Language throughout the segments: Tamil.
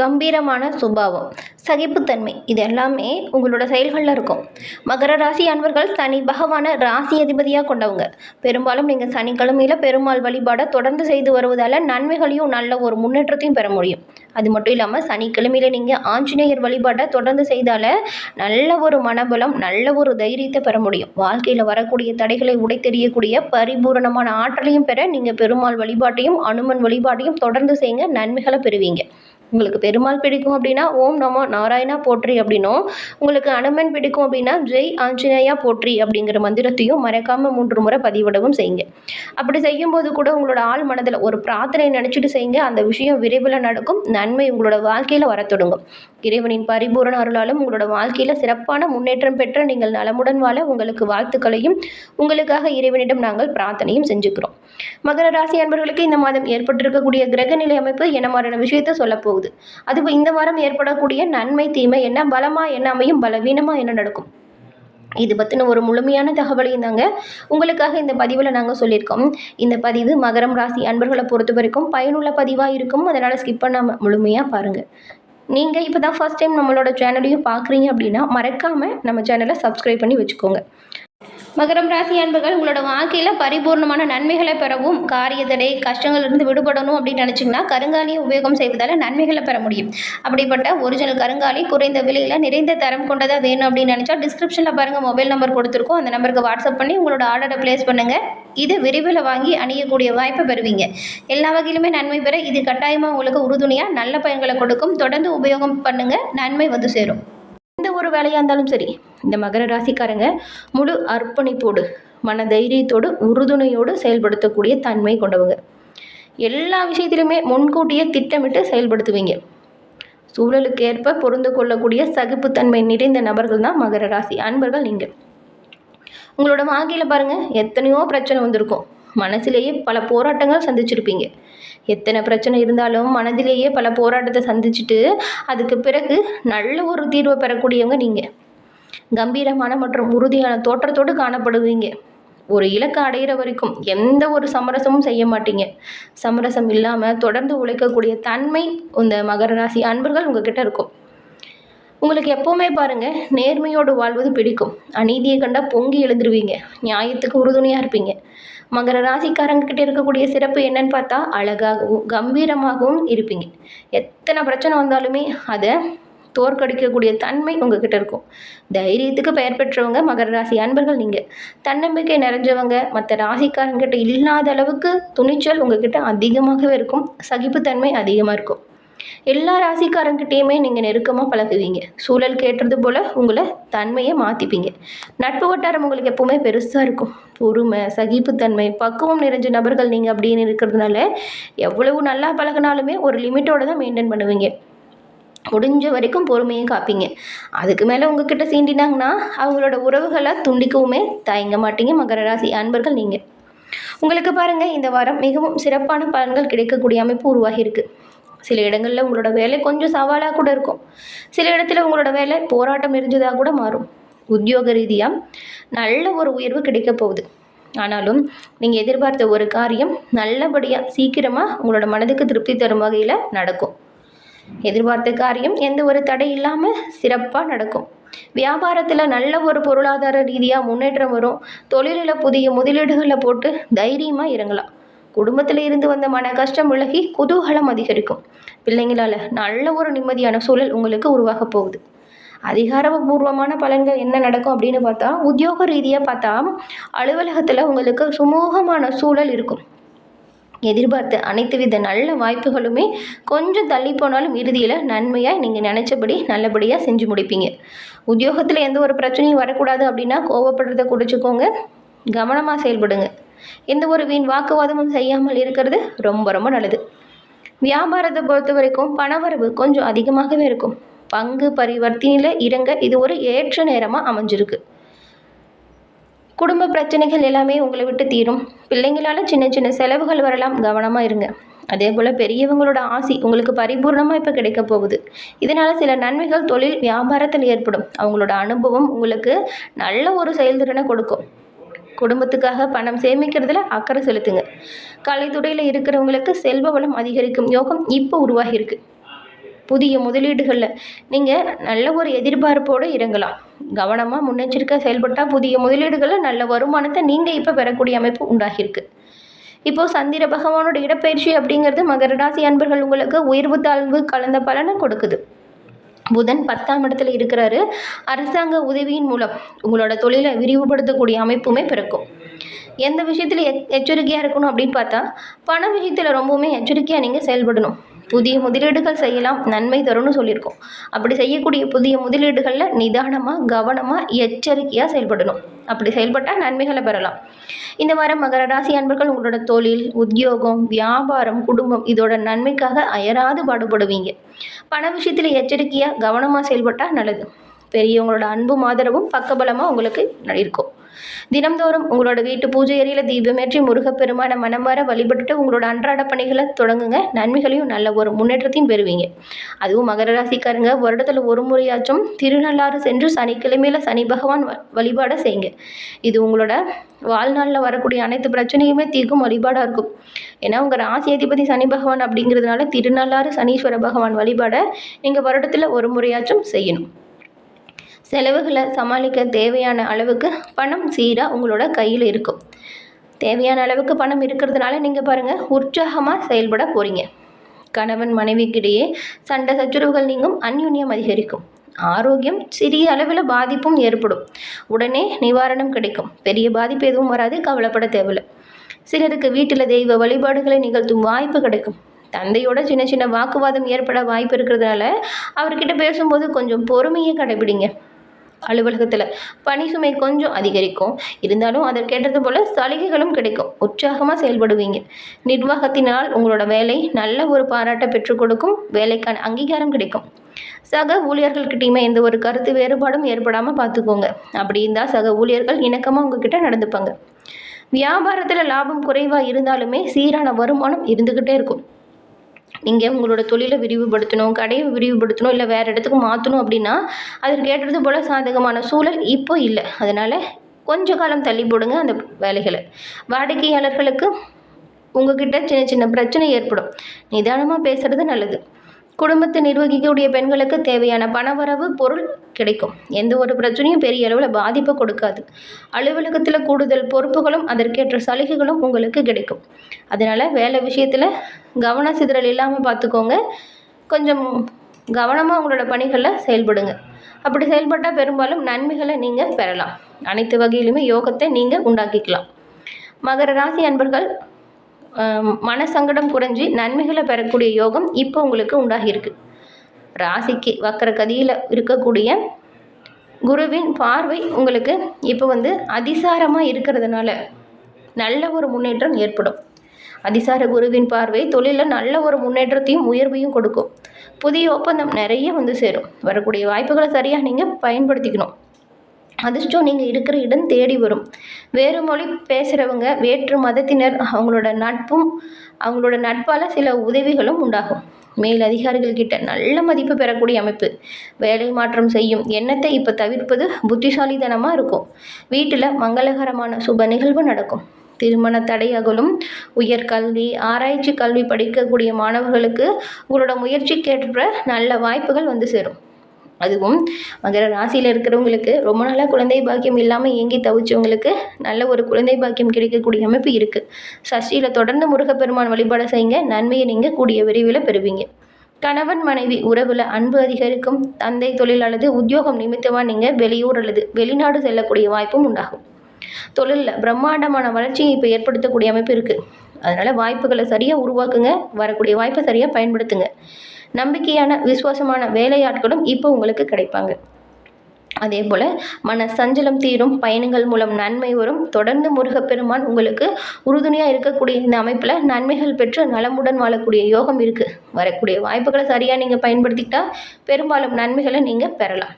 கம்பீரமான சுபாவம் சகிப்புத்தன்மை இது எல்லாமே உங்களோட செயல்களில் இருக்கும். மகர ராசி அன்பர்கள் சனி பகவானை ராசி அதிபதியாக கொண்டவங்க. பெரும்பாலும் நீங்கள் சனிக்கிழமையில் பெருமாள் வழிபாடை தொடர்ந்து செய்து வருவதால் நன்மைகளையும் நல்ல ஒரு முன்னேற்றத்தையும் பெற முடியும். அது மட்டும் இல்லாமல் சனிக்கிழமையில் நீங்கள் ஆஞ்சநேயர் வழிபாடை தொடர்ந்து செய்தால் நல்ல ஒரு மனபலம் நல்ல ஒரு தைரியத்தை பெற முடியும். வாழ்க்கையில் வரக்கூடிய தடைகளை உடைத்தெறியக்கூடிய பரிபூரணமான ஆற்றலையும் பெற நீங்கள் பெருமாள் வழிபாட்டையும் அனுமன் வழிபாட்டையும் தொடர்ந்து செய்யுங்க நன்மைகளை பெறுவீங்க. உங்களுக்கு பெருமாள் பிடிக்கும் அப்படின்னா ஓம் நமோ நாராயணா போற்றி அப்படின்னும். உங்களுக்கு அனுமன் பிடிக்கும் அப்படின்னா ஜெய் ஆஞ்சநேயா போற்றி அப்படிங்கிற மந்திரத்தையும் மறக்காமல் மூன்று முறை பதிவிடவும் செய்யுங்க. அப்படி செய்யும்போது கூட உங்களோட ஆள் மனதில் ஒரு பிரார்த்தனை நினச்சிட்டு செய்யுங்க. அந்த விஷயம் விரைவில் நடக்கும். நன்மை உங்களோட வாழ்க்கையில் வர தொடங்கும். இறைவனின் பரிபூரண அருளாலும் உங்களோட வாழ்க்கையில் சிறப்பான முன்னேற்றம் பெற்ற நீங்கள் நலமுடன் வாழ உங்களுக்கு வாழ்த்துக்களையும் உங்களுக்காக இறைவனிடம் நாங்கள் பிரார்த்தனையும் செஞ்சுக்கிறோம். மகர ராசி அன்பர்களுக்கு இந்த மாதம் ஏற்பட்டிருக்கக்கூடிய கிரகநிலை அமைப்பு என்ன மாதிரியான விஷயத்தை சொல்ல போகுது அதுவும் இந்த வாரம் ஏற்படக்கூடிய நன்மை தீமை என்ன பலமாக என்ன அமையும் பலவீனமாக என்ன நடக்கும்? இது பற்றின ஒரு முழுமையான தகவலையும் தாங்க உங்களுக்காக இந்த பதிவில் நாங்கள் சொல்லியிருக்கோம். இந்த பதிவு மகரம் ராசி அன்பர்களை பொறுத்த வரைக்கும் பயனுள்ள பதிவாக இருக்கும். அதனால் ஸ்கிப் பண்ணாமல் முழுமையாக பாருங்கள் நீங்கள் இப்போ தான் ஃபஸ்ட் டைம் நம்மளோட சேனலையும் பார்க்குறீங்க அப்படின்னா மறக்காமல் நம்ம சேனலை சப்ஸ்கிரைப் பண்ணி வச்சுக்கோங்க. மகரம் ராசி அன்பர்கள் உங்களோட வாழ்க்கையில் பரிபூர்ணமான நன்மைகளை பெறவும் காரிய தடை விடுபடணும் அப்படின்னு நினச்சிங்கன்னா கருங்காலியை உபயோகம் செய்வதால் நன்மைகளை பெற முடியும். அப்படிப்பட்ட ஒரிஜினல் கருங்காலி குறைந்த விலையில் நிறைந்த தரம் கொண்டதாக வேணும் அப்படின்னு நினச்சா டிஸ்கிரிப்ஷனில் பாருங்கள் மொபைல் நம்பர் கொடுத்துருக்கோம். அந்த நம்பருக்கு வாட்ஸ்அப் பண்ணி உங்களோட ஆர்டரை ப்ளேஸ் பண்ணுங்கள் இது விரைவில் வாங்கி அணியக்கூடிய வாய்ப்பை பெறுவீங்க. எல்லா வகையிலுமே நன்மை பெற இது கட்டாயமாக உங்களுக்கு உறுதுணையாக நல்ல பயன்களை கொடுக்கும். தொடர்ந்து உபயோகம் பண்ணுங்கள் நன்மை வந்து சேரும். வேலையாக இருந்தாலும் சரி இந்த மகர ராசிக்காரங்க முழு அர்ப்பணிப்போடு மன தைரியத்தோடு உறுதுணையோடு செயல்படுத்தக்கூடிய தன்மை கொண்டவங்க. எல்லா விஷயத்திலுமே முன்கூட்டியே திட்டமிட்டு செயல்படுத்துவீங்க. சூழலுக்கு ஏற்ப பொருந்து கொள்ளக்கூடிய சகிப்புத்தன்மை நிறைந்த நபர்கள் தான் மகர ராசி அன்பர்கள் நீங்கள் உங்களோட வாழ்க்கையில் பாருங்கள் எத்தனையோ பிரச்சனை வந்திருக்கும். மனசுலேயே பல போராட்டங்கள் சந்திச்சிருப்பீங்க. எத்தனை பிரச்சனை இருந்தாலும் மனதிலேயே பல போராட்டத்தை சந்திச்சுட்டு அதுக்கு பிறகு நல்ல ஒரு தீர்வை பெறக்கூடியவங்க நீங்கள் கம்பீரமான மற்றும் உறுதியான தோற்றத்தோடு காணப்படுவீங்க. ஒரு இலக்கை அடையிற வரைக்கும் எந்த ஒரு சமரசமும் செய்ய மாட்டீங்க. சமரசம் இல்லாமல் தொடர்ந்து உழைக்கக்கூடிய தன்மை இந்த மகர ராசி அன்பர்கள் உங்ககிட்ட இருக்கும். உங்களுக்கு எப்போவுமே பாருங்கள் நேர்மையோடு வாழ்வது பிடிக்கும். அநீதியை கண்டா பொங்கி எழுந்துருவீங்க. நியாயத்துக்கு உறுதுணையாக இருப்பீங்க. மகர ராசிக்காரங்கக்கிட்ட இருக்கக்கூடிய சிறப்பு என்னன்னு பார்த்தா அழகாகவும் கம்பீரமாகவும் இருப்பீங்க. எத்தனை பிரச்சனை வந்தாலுமே அதை தோற்கடிக்கக்கூடிய தன்மை உங்ககிட்ட இருக்கும். தைரியத்துக்கு பெயர் பெற்றவங்க மகர ராசி அன்பர்கள் நீங்கள் தன்னம்பிக்கை நிறைஞ்சவங்க மற்ற ராசிக்காரங்கிட்ட இல்லாத அளவுக்கு துணிச்சல் உங்ககிட்ட அதிகமாகவே இருக்கும். சகிப்புத்தன்மை அதிகமாக இருக்கும். எல்லா ராசிக்காரங்கிட்டேயுமே நீங்கள் நெருக்கமாக பழகுவீங்க. சூழல் கேட்டது போல் உங்களை தன்மையை மாற்றிப்பீங்க நட்பு வட்டாரம் உங்களுக்கு எப்போவுமே பெருசாக இருக்கும். பொறுமை சகிப்புத்தன்மை பக்குவம் நிறைஞ்ச நபர்கள் நீங்கள் அப்படின்னு இருக்கிறதுனால எவ்வளவு நல்லா பழகினாலுமே ஒரு லிமிட்டோடு தான் மெயின்டைன் பண்ணுவீங்க. முடிஞ்ச வரைக்கும் பொறுமையை காப்பீங்க. அதுக்கு மேலே உங்ககிட்ட சீண்டினாங்கன்னா அவங்களோட உறவுகளை துண்டிக்கவுமே தயங்க மாட்டீங்க மகர ராசி அன்பர்கள் நீங்கள் உங்களுக்கு பாருங்கள் இந்த வாரம் மிகவும் சிறப்பான பலன்கள் கிடைக்கக்கூடிய அமைப்பு உருவாகியிருக்கு சில இடங்களில் உங்களோட வேலை கொஞ்சம் சவாலாக கூட இருக்கும். சில இடத்துல உங்களோட வேலை போராட்டம் இருந்ததாக கூட மாறும். உத்தியோக ரீதியாக நல்ல ஒரு உயர்வு கிடைக்க போகுது. ஆனாலும் நீங்கள் எதிர்பார்த்த ஒரு காரியம் நல்லபடியாக சீக்கிரமாக உங்களோட மனதுக்கு திருப்தி தரும் வகையில் நடக்கும். எதிர்பார்த்த காரியம் எந்த ஒரு தடை இல்லாமல் சிறப்பாக நடக்கும். வியாபாரத்தில் நல்ல ஒரு பொருளாதார ரீதியாக முன்னேற்றம் வரும். தொழிலில் புதிய முதலீடுகளை போட்டு தைரியமாக இறங்கலாம். குடும்பத்தில் இருந்து வந்த மன கஷ்டம் விலகி குதூகலம் அதிகரிக்கும். பிள்ளைங்களால் நல்ல ஒரு நிம்மதியான சூழல் உங்களுக்கு உருவாக போகுது. அதிகாரபூர்வமான பலன்கள் என்ன நடக்கும் அப்படின்னு பார்த்தா உத்தியோக ரீதியாக பார்த்தா அலுவலகத்தில் உங்களுக்கு சுமூகமான சூழல் இருக்கும். எதிர்பார்த்த அனைத்து வித நல்ல வாய்ப்புகளுமே கொஞ்சம் தள்ளி போனாலும் இறுதியில் நன்மையாக நீங்கள் நினச்சபடி நல்லபடியாக செஞ்சு முடிப்பீங்க. உத்தியோகத்தில் எந்த ஒரு பிரச்சனையும் வரக்கூடாது அப்படின்னா கோவப்படுறத குடிச்சுக்கோங்க. கவனமாக செயல்படுங்க. எந்த ஒரு வீண் வாக்குவாதமும் செய்யாமல் இருக்கிறது ரொம்ப ரொம்ப நல்லது. வியாபாரத்தை பொறுத்த வரைக்கும் பணவரவு கொஞ்சம் அதிகமாகவே இருக்கும். பங்கு பரிவர்த்தனையில் இறங்க இது ஒரு ஏற்ற நேரமாக அமைஞ்சிருக்கு. குடும்ப பிரச்சனைகள் எல்லாமே உங்களை விட்டு தீரும். பிள்ளைங்களால் சின்ன சின்ன செலவுகள் வரலாம் கவனமாக இருங்க. அதே போல் பெரியவங்களோட ஆசி உங்களுக்கு பரிபூர்ணமாக இப்போ கிடைக்க போகுது. இதனால் சில நன்மைகள் தொழில் வியாபாரத்தில் ஏற்படும். அவங்களோட அனுபவம் உங்களுக்கு நல்ல ஒரு செயல்திறனை கொடுக்கும். குடும்பத்துக்காக பணம் சேமிக்கிறதுல அக்கறை செலுத்துங்க. கலைத்துறையில் இருக்கிறவங்களுக்கு செல்வ வளம் அதிகரிக்கும் யோகம் இப்போ உருவாகியிருக்கு. புதிய முதலீடுகளில் நீங்கள் நல்ல ஒரு எதிர்பார்ப்போடு இறங்கலாம். கவனமாக முன்னெச்சரிக்கை செயல்பட்டால் புதிய முதலீடுகளில் நல்ல வருமானத்தை நீங்கள் இப்போ பெறக்கூடிய அமைப்பு உண்டாகியிருக்கு. இப்போது சந்திர பகவானோட இடப்பெயர்ச்சி அப்படிங்கிறது மகர ராசி அன்பர்கள் உங்களுக்கு உயர்வு தாழ்வு கலந்த பலனை கொடுக்குது. புதன் பத்தாம் இடத்துல இருக்கிறாரு. அரசாங்க உதவியின் மூலம் உங்களோட தொழிலை விரிவுபடுத்தக்கூடிய அமைப்புமே பிறக்கும். எந்த விஷயத்தில் எச் எச்சரிக்கையாக இருக்கணும் அப்படின்னு பார்த்தா பண விஷயத்தில் ரொம்பவுமே எச்சரிக்கையாக நீங்கள் செயல்படணும். புதிய முதலீடுகள் செய்யலாம் நன்மை தரும்னு சொல்லியிருக்கோம். அப்படி செய்யக்கூடிய புதிய முதலீடுகளில் நிதானமாக கவனமாக எச்சரிக்கையாக செயல்படணும். அப்படி செயல்பட்டால் நன்மைகளை பெறலாம். இந்த வாரம் மகர ராசி அன்பர்கள் உங்களோட தொழில் உத்தியோகம் வியாபாரம் குடும்பம் இதோட நன்மைக்காக அயராது பாடுபடுவீங்க. பண விஷயத்தில் எச்சரிக்கையாக கவனமாக செயல்பட்டால் நல்லது. பெரியவங்களோட அன்பும் ஆதரவும் பக்கபலமாக உங்களுக்கு இருக்கும். தினம்தோறும் உங்களோட வீட்டு பூஜை அறையில் தீபமேற்றி முருகப்பெருமான மனமார வழிபட்டுட்டு உங்களோட அன்றாட பணிகளை தொடங்குங்க. நன்மைகளையும் நல்ல ஒரு முன்னேற்றத்தையும் பெறுவீங்க. அதுவும் மகர ராசிக்காரங்க வருடத்தில் ஒரு முறையாச்சும் திருநள்ளாறு சென்று சனிக்கிழமையில் சனி பகவான் வ- வழிபாட செய்யுங்க. இது உங்களோட வாழ்நாளில் வரக்கூடிய அனைத்து பிரச்சனையுமே தீர்க்கும் வழிபாடாக இருக்கும். ஏன்னா உங்கள் ராசி அதிபதி சனி பகவான் அப்படிங்கிறதுனால திருநள்ளாறு சனீஸ்வர பகவான் வழிபாட நீங்கள் வருடத்தில் ஒரு முறையாச்சும் செய்யணும். செலவுகளை சமாளிக்க தேவையான அளவுக்கு பணம் சீராக உங்களோட கையில் இருக்கும். தேவையான அளவுக்கு பணம் இருக்கிறதுனால நீங்கள் பாருங்கள் உற்சாகமாக செயல்பட போகிறீங்க கணவன் மனைவிக்கிடையே சண்டை சச்சுரவுகள் நீங்கும் அந்யுன்யம் அதிகரிக்கும். ஆரோக்கியம் சிறிய அளவில் பாதிப்பும் ஏற்படும். உடனே நிவாரணம் கிடைக்கும். பெரிய பாதிப்பு எதுவும் வராது கவலைப்பட தேவையில்லை. சிலருக்கு வீட்டில் தெய்வ வழிபாடுகளை நிகழ்த்தும் வாய்ப்பு கிடைக்கும். தந்தையோட சின்ன சின்ன வாக்குவாதம் ஏற்பட வாய்ப்பு இருக்கிறதுனால அவர்கிட்ட பேசும்போது கொஞ்சம் பொறுமையை கடைபிடிங்க. அலுவலகத்தில் பணி சுமை கொஞ்சம் அதிகரிக்கும். இருந்தாலும் அதற்கேற்றது போல் சலுகைகளும் கிடைக்கும். உற்சாகமாக செயல்படுவீங்க. நிர்வாகத்தினால் உங்களோட வேலை நல்ல ஒரு பாராட்டை பெற்றுக் கொடுக்கும். வேலைக்கான அங்கீகாரம் கிடைக்கும். சக ஊழியர்கள்கிட்டையுமே எந்த ஒரு கருத்து வேறுபாடும் ஏற்படாமல் பார்த்துக்கோங்க அப்படி இருந்தால் சக ஊழியர்கள் இணக்கமாக உங்ககிட்ட நடந்துப்பாங்க. வியாபாரத்தில் லாபம் குறைவாக இருந்தாலுமே சீரான வருமானம் இருந்துக்கிட்டே இருக்கும். நீங்கள் உங்களோட தொழிலை விரிவுபடுத்தணும் கடையை விரிவுபடுத்தணும் இல்லை வேறு இடத்துக்கு மாற்றணும் அப்படின்னா அதற்கு ஏற்றது போல் சாதகமான சூழல் இப்போ இல்லை. அதனால் கொஞ்ச காலம் தள்ளி போடுங்க அந்த வேலைகளை. வாடிக்கையாளர்களுக்கு உங்ககிட்ட சின்ன சின்ன பிரச்சனை ஏற்படும். நிதானமாக பேசுகிறது நல்லது. குடும்பத்தை நிர்வகிக்கக்கூடிய பெண்களுக்கு தேவையான பணவரவு பொருள் கிடைக்கும். எந்த ஒரு பிரச்சனையும் பெரிய அளவில் பாதிப்பை கொடுக்காது. அலுவலகத்தில் கூடுதல் பொறுப்புகளும் அதற்கேற்ற சலுகைகளும் உங்களுக்கு கிடைக்கும். அதனால் வேலை விஷயத்தில் கவன சிதறல் இல்லாமல் பார்த்துக்கோங்க கொஞ்சம் கவனமாக உங்களோட பணிகளில் செயல்படுங்க. அப்படி செயல்பட்டால் பெரும்பாலும் நன்மைகளை நீங்கள் பெறலாம். அனைத்து வகையிலுமே யோகத்தை நீங்கள் உண்டாக்கிக்கலாம். மகர ராசி அன்பர்கள் மனசங்கடம் குறைஞ்சி நன்மைகளை பெறக்கூடிய யோகம் இப்போ உங்களுக்கு உண்டாகியிருக்கு. ராசிக்கு வக்கர கதியில் இருக்கக்கூடிய குருவின் பார்வை உங்களுக்கு இப்போ வந்து அதிசாரமாக இருக்கிறதுனால நல்ல ஒரு முன்னேற்றம் ஏற்படும். அதிசார குருவின் பார்வை தொழிலில் நல்ல ஒரு முன்னேற்றத்தையும் உயர்வையும் கொடுக்கும். புதிய ஒப்பந்தம் நிறைய வந்து சேரும். வரக்கூடிய வாய்ப்புகளை சரியாக நீங்கள் பயன்படுத்திக்கணும். அதிர்ஷ்டம் நீங்கள் இருக்கிற இடம் தேடி வரும். வேறு மொழி பேசுகிறவங்க வேற்று மதத்தினர் அவங்களோட நட்பும் அவங்களோட நட்பால் சில உதவிகளும் உண்டாகும். மேல் அதிகாரிகள்கிட்ட நல்ல மதிப்பு பெறக்கூடிய அமைப்பு. வேலை மாற்றம் செய்யும் எண்ணத்தை இப்போ தவிர்ப்பது புத்திசாலித்தனமாக இருக்கும். வீட்டில் மங்களகரமான சுப நிகழ்வு நடக்கும். திருமண தடை அகலும் உயர்கல்வி ஆராய்ச்சி கல்வி படிக்கக்கூடிய மாணவர்களுக்கு உங்களோட முயற்சிக்கேற்ற நல்ல வாய்ப்புகள் வந்து சேரும். அதுவும் மகர ராசியில் இருக்கிறவங்களுக்கு ரொம்ப நாளாக குழந்தை பாக்கியம் இல்லாமல் ஏங்கி தவிச்சவங்களுக்கு நல்ல ஒரு குழந்தை பாக்கியம் கிடைக்கக்கூடிய அமைப்பு இருக்குது சஷ்டியில் தொடர்ந்து முருகப்பெருமான் வழிபாடு செய்யுங்க. நன்மையை நீங்கள் கூடிய விரைவில் பெறுவீங்க. கணவன் மனைவி உறவில் அன்பு அதிகரிக்கும். தந்தை தொழில் அல்லது உத்தியோகம் நிமித்தமாக நீங்கள் வெளியூர் அல்லது வெளிநாடு செல்லக்கூடிய வாய்ப்பும் உண்டாகும். தொழிலில் பிரம்மாண்டமான வளர்ச்சியை இப்போ ஏற்படுத்தக்கூடிய அமைப்பு இருக்குது அதனால் வாய்ப்புகளை சரியாக உருவாக்குங்க. வரக்கூடிய வாய்ப்பை சரியாக பயன்படுத்துங்க. நம்பிக்கையான விசுவாசமான வேலையாட்களும் இப்போ உங்களுக்கு கிடைப்பாங்க. அதே போல் மன சஞ்சலம் தீரும் பயணங்கள் மூலம் நன்மை வரும். தொடர்ந்து முருகப்பெருமான் உங்களுக்கு உறுதுணையாக இருக்கக்கூடிய இந்த அமைப்பில் நன்மைகள் பெற்று நலமுடன் வாழக்கூடிய யோகம் இருக்குது வரக்கூடிய வாய்ப்புகளை சரியாக நீங்கள் பயன்படுத்திக்கிட்டா பெரும்பாலும் நன்மைகளை நீங்கள் பெறலாம்.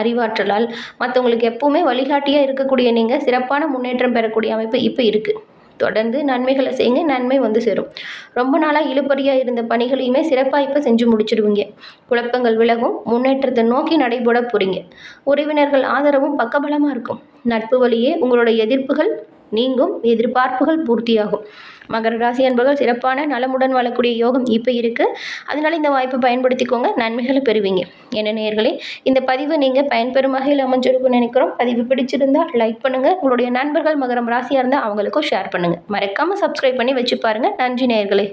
அறிவாற்றலால் மற்றவங்களுக்கு எப்பவுமே வழிகாட்டியாக இருக்கக்கூடிய நீங்கள் சிறப்பான முன்னேற்றம் பெறக்கூடிய அமைப்பு இப்போ இருக்குது தொடர்ந்து நன்மைகளை செய்யுங்க நன்மை வந்து சேரும். ரொம்ப நாளாக இழுபறியாக இருந்த பணிகளையுமே சிறப்பாக இப்போ செஞ்சு முடிச்சிடுவீங்க. குழப்பங்கள் விலகும் முன்னேற்றத்தை நோக்கி நடைபோட போகிறீங்க உறவினர்கள் ஆதரவும் பக்கபலமாக இருக்கும். நட்பு வழியே உங்களோட எதிர்ப்புகள் நீங்கும் எதிர்பார்ப்புகள் பூர்த்தியாகும். மகர ராசி அன்பர்கள் சிறப்பான நலமுடன் வாழக்கூடிய யோகம் இப்போ இருக்குது அதனால் இந்த வாய்ப்பை பயன்படுத்திக்கோங்க நன்மைகளை பெறுவீங்க. என்ன நேர்களே இந்த பதிவு நீங்கள் பயன்பெறும் வகையில் அமைஞ்சிருக்கும்னு நினைக்கிறோம். பதிவு பிடிச்சிருந்தால் லைக் பண்ணுங்கள் உங்களுடைய நண்பர்கள் மகரம் ராசியாக இருந்தால் அவங்களுக்கும் ஷேர் பண்ணுங்கள் மறக்காமல் சப்ஸ்கிரைப் பண்ணி வச்சு பாருங்கள் நன்றி நேர்களே